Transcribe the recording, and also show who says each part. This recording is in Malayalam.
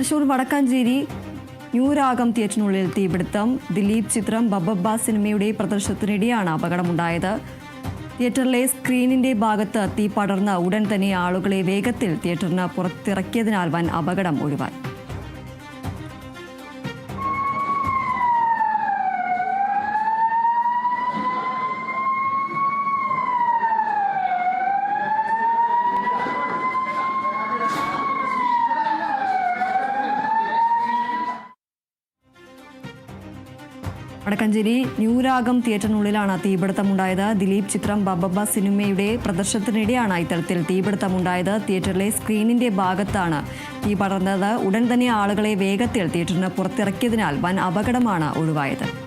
Speaker 1: തൃശൂർ വടക്കാഞ്ചേരി ന്യൂരാഗം തിയേറ്ററിനുള്ളിൽ തീപിടുത്തം. ദിലീപ് ചിത്രം ബബബ്ബ സിനിമയുടെ പ്രദർശനത്തിനിടെയാണ് അപകടമുണ്ടായത്. തിയേറ്ററിലെ സ്ക്രീനിന്റെ ഭാഗത്ത് തീ പടർന്ന ഉടൻ തന്നെ ആളുകളെ വേഗത്തിൽ തിയേറ്ററിന് പുറത്തിറക്കിയതിനാൽ വൻ അപകടം ഒഴിവായി വടക്കഞ്ചേരി ന്യൂരാഗം തിയേറ്ററിനുള്ളിലാണ് തീപിടുത്തമുണ്ടായത്. ദിലീപ് ചിത്രം ബബബ സിനിമയുടെ പ്രദർശനത്തിനിടെയാണ് ഇത്തരത്തിൽ തീപിടുത്തമുണ്ടായത്. തിയേറ്ററിലെ സ്ക്രീനിന്റെ ഭാഗത്താണ് തീ പടർന്നത്. ഉടൻ തന്നെ ആളുകളെ വേഗത്തിൽ തിയേറ്ററിന് പുറത്തിറക്കിയതിനാൽ വൻ അപകടമാണ് ഒഴിവായത്.